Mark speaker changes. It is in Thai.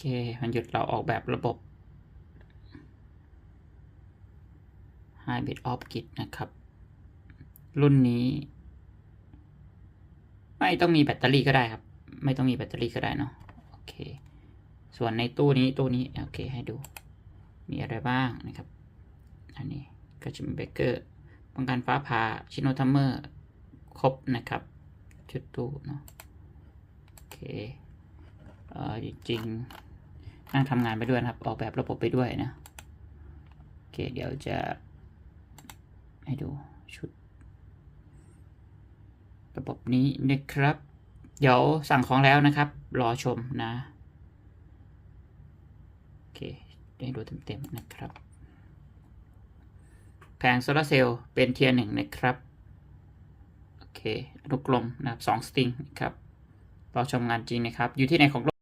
Speaker 1: เค มันหยุดเราออกแบบระบบ Hybrid Off Grid นะครับ รุ่นนี้ ไม่ต้องมีแบตเตอรี่ก็ได้ครับ ไม่ต้องมีแบตเตอรี่ก็ได้เนาะโอเค ส่วนในตู้นี้ตู้นี้โอเคให้ดู มีอะไรบ้างนะครับ อันนี้ก็จะมีเบเกอร์ป้องกันฟ้าผ่าชิโนทัมเมอร์ครบนะครับ ชุดตู้เนาะโอเค เอ่อจริงๆ นั่งทำงานไปด้วยนะครับ ออกแบบระบบไปด้วยนะโอเคเดี๋ยวจะให้ดูชุด ระบบนี้นะครับ เดี๋ยวสั่งของแล้วนะครับ รอชมนะโอเคได้ดูเต็มๆนะครับแผงโซลาร์เซลล์เป็นเทียร์หนึ่งนะครับ โอเคอนุกลมนะครับสองสตริงนะครับรอชมงานจริงนะครับ อยู่ที่ไหนของโลก